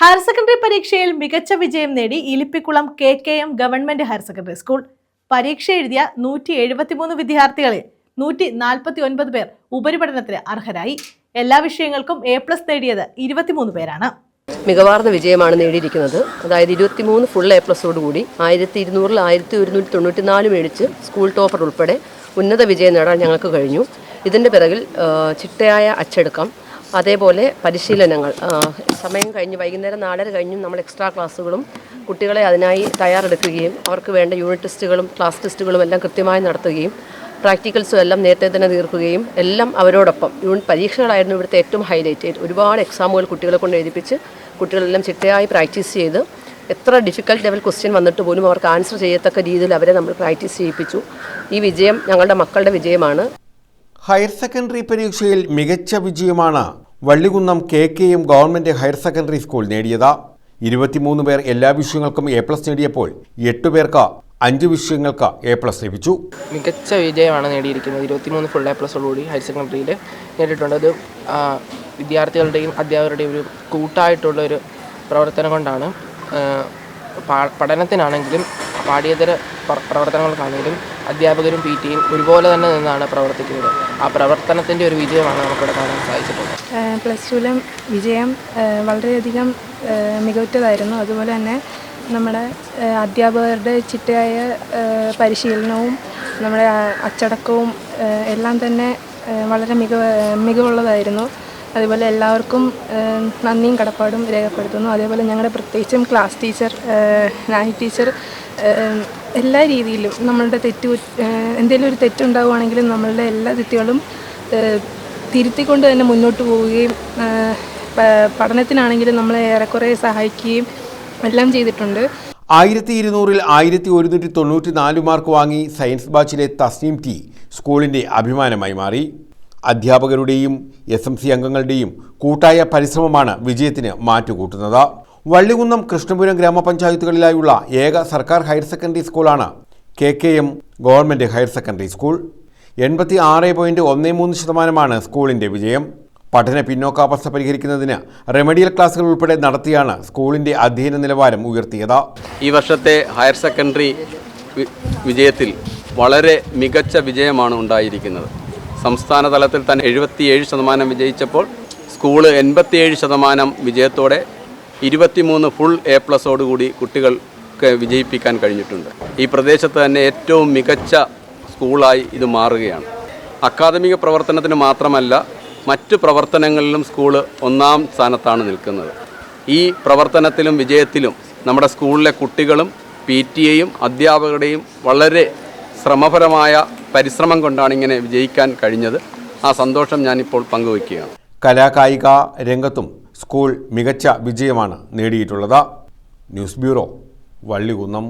Higher secondary പരീക്ഷയിൽ മികച്ച വിജയം നേടി Ilippikkulam K K M government higher secondary school. പരീക്ഷ എഴുതിയ നൂറ്റി എഴുപത്തിമൂന്ന് വിദ്യാർത്ഥികളിൽ നൂറ്റി നാൽപ്പത്തി ഒൻപത് പേർ ഉപരിപഠനത്തിന് അർഹരായി. എല്ലാ വിഷയങ്ങൾക്കും എ പ്ലസ് നേടിയത് ഇരുപത്തിമൂന്ന് പേരാണ്. മികവാർന്ന വിജയമാണ് നേടിയിരിക്കുന്നത്. അതായത് ഇരുപത്തിമൂന്ന് ഫുൾ എ പ്ലസോട് കൂടി ആയിരത്തി ഇരുന്നൂറിൽ ആയിരത്തി ഒരുന്നൂറ്റി തൊണ്ണൂറ്റി നാല് മേടിച്ച് സ്കൂൾ ടോപ്പർ ഉൾപ്പെടെ ഉന്നത വിജയം നേടാൻ ഞങ്ങൾക്ക് കഴിഞ്ഞു. ഇതിന്റെ പിറകിൽ ചിട്ടയായ അച്ചടക്കം അതേപോലെ പരിശീലനങ്ങൾ. സമയം കഴിഞ്ഞ് വൈകുന്നേരം നാലര കഴിഞ്ഞും നമ്മൾ എക്സ്ട്രാ ക്ലാസ്സുകളും കുട്ടികളെ അതിനായി തയ്യാറെടുക്കുകയും അവർക്ക് വേണ്ട യൂണിറ്റ് ടെസ്റ്റുകളും ക്ലാസ് ടെസ്റ്റുകളും എല്ലാം കൃത്യമായി നടത്തുകയും പ്രാക്ടിക്കൽസും എല്ലാം നേരത്തെ തന്നെ തീർക്കുകയും എല്ലാം അവരോടൊപ്പം. യൂണിറ്റ് പരീക്ഷകളായിരുന്നു ഇവിടുത്തെ ഏറ്റവും ഹൈലൈറ്റ്. ഒരുപാട് എക്സാമുകൾ കുട്ടികളെ കൊണ്ട് എഴുതിപ്പിച്ച് കുട്ടികളെല്ലാം ചിട്ടയായി പ്രാക്ടീസ് ചെയ്ത് എത്ര ഡിഫിക്കൽട്ട് ലെവൽ ക്വസ്റ്റ്യൻ വന്നിട്ട് പോലും അവർക്ക് ആൻസർ ചെയ്യത്തക്ക രീതിയിൽ അവരെ നമ്മൾ പ്രാക്ടീസ് ചെയ്യിപ്പിച്ചു. ഈ വിജയം ഞങ്ങളുടെ മക്കളുടെ വിജയമാണ്. ഹയർ സെക്കൻഡറി പരീക്ഷയിൽ മികച്ച വിജയമാണ് Vallikunnam K K M government higher secondary school നേടിയത്. ഇരുപത്തിമൂന്ന് പേർ എല്ലാ വിഷയങ്ങൾക്കും എ പ്ലസ് നേടിയപ്പോൾ എട്ട് പേർക്ക് അഞ്ച് വിഷയങ്ങൾക്ക് എ പ്ലസ് ലഭിച്ചു. മികച്ച വിജയമാണ് നേടിയിരിക്കുന്നത്. ഇരുപത്തിമൂന്ന് ഫുൾ എ പ്ലസോടുകൂടി ഹയർ സെക്കൻഡറിയിൽ നേടിയിട്ടുണ്ട്. അത് വിദ്യാർത്ഥികളുടെയും അധ്യാപകരുടെയും ഒരു കൂട്ടായിട്ടുള്ള ഒരു പ്രവർത്തനം കൊണ്ടാണ് പഠനത്തിനാണെങ്കിലും പാഠ്യേതര പ്ര- പ്രവർത്തനങ്ങൾക്കാണെങ്കിലും അധ്യാപകരും പി ടിയും ഒരുപോലെ തന്നെ നിന്നാണ് പ്രവർത്തിക്കുന്നത്. ആ പ്രവർത്തനത്തിന്റെ ഒരു വിജയമാണ് നമുക്കിവിടെ കാണാൻ സാധിച്ചിട്ടുള്ളത്. പ്ലസ് ടുവിലെ വിജയം വളരെയധികം മികവുറ്റതായിരുന്നു. അതുപോലെ തന്നെ നമ്മുടെ അധ്യാപകരുടെ ചിട്ടയായ പരിശീലനവും നമ്മുടെ അച്ചടക്കവും എല്ലാം തന്നെ വളരെ മികവ് മികവുള്ളതായിരുന്നു. അതുപോലെ എല്ലാവർക്കും നന്ദിയും കടപ്പാടും രേഖപ്പെടുത്തുന്നു. അതേപോലെ ഞങ്ങളുടെ പ്രത്യേകിച്ചും ക്ലാസ് ടീച്ചർ നായി ടീച്ചർ എല്ലാ രീതിയിലും നമ്മളുടെ തെറ്റ് എന്തെങ്കിലും ഒരു തെറ്റുണ്ടാവുകയാണെങ്കിലും നമ്മളുടെ എല്ലാ തെറ്റുകളും തിരുത്തിക്കൊണ്ട് തന്നെ മുന്നോട്ട് പോവുകയും പഠനത്തിനാണെങ്കിലും നമ്മളെ ഏറെക്കുറെ സഹായിക്കുകയും എല്ലാം ചെയ്തിട്ടുണ്ട്. ആയിരത്തി ഇരുന്നൂറിൽ ആയിരത്തി ഒരുന്നൂറ്റി തൊണ്ണൂറ്റി നാല് മാർക്ക് വാങ്ങി സയൻസ് ബാച്ചിലെ തസ്നീം ടി സ്കൂളിന്റെ അഭിമാനമായി മാറി. അധ്യാപകരുടെയും എസ് എം സി അംഗങ്ങളുടെയും കൂട്ടായ പരിശ്രമമാണ് വിജയത്തിന് മാറ്റുകൂട്ടുന്നത്. വള്ളികുന്നം കൃഷ്ണപുരം ഗ്രാമപഞ്ചായത്തുകളിലായുള്ള ഏക സർക്കാർ ഹയർ സെക്കൻഡറി സ്കൂളാണ്. K K M government higher secondary school. എൺപത്തി ആറ് പോയിന്റ് ഒന്ന് മൂന്ന് ശതമാനമാണ് സ്കൂളിന്റെ വിജയം. പഠന പിന്നോക്കാവസ്ഥ പരിഹരിക്കുന്നതിന് റെമഡിയൽ ക്ലാസുകൾ ഉൾപ്പെടെ നടത്തിയാണ് സ്കൂളിന്റെ അധ്യയന നിലവാരം ഉയർത്തിയത്. ഈ വർഷത്തെ ഹയർ സെക്കൻഡറി വിജയത്തിൽ വളരെ മികച്ച വിജയമാണ് ഉണ്ടായിരിക്കുന്നത്. സംസ്ഥാന തലത്തിൽ തന്നെ എഴുപത്തിയേഴ് ശതമാനം വിജയിച്ചപ്പോൾ സ്കൂൾ എൺപത്തിയേഴ് ശതമാനം വിജയത്തോടെ ഇരുപത്തിമൂന്ന് ഫുൾ എ പ്ലസോടുകൂടി കുട്ടികൾക്ക് വിജയിപ്പിക്കാൻ കഴിഞ്ഞിട്ടുണ്ട്. ഈ പ്രദേശത്ത് തന്നെ ഏറ്റവും മികച്ച സ്കൂളായി ഇത് മാറുകയാണ്. അക്കാദമിക പ്രവർത്തനത്തിന് മാത്രമല്ല മറ്റ് പ്രവർത്തനങ്ങളിലും സ്കൂൾ ഒന്നാം സ്ഥാനത്താണ് നിൽക്കുന്നത്. ഈ പ്രവർത്തനത്തിലും വിജയത്തിലും നമ്മുടെ സ്കൂളിലെ കുട്ടികളും പി ടി എയും അധ്യാപകരുടെയും വളരെ ശ്രമപരമായ പരിശ്രമം കൊണ്ടാണ് ഇങ്ങനെ വിജയിക്കാൻ കഴിഞ്ഞത്. ആ സന്തോഷം ഞാനിപ്പോൾ പങ്കുവയ്ക്കുകയാണ്. കലാകായിക രംഗത്തും സ്കൂൾ മികച്ച വിജയമാണ് നേടിയിട്ടുള്ളത്. News bureau Vallikunnam.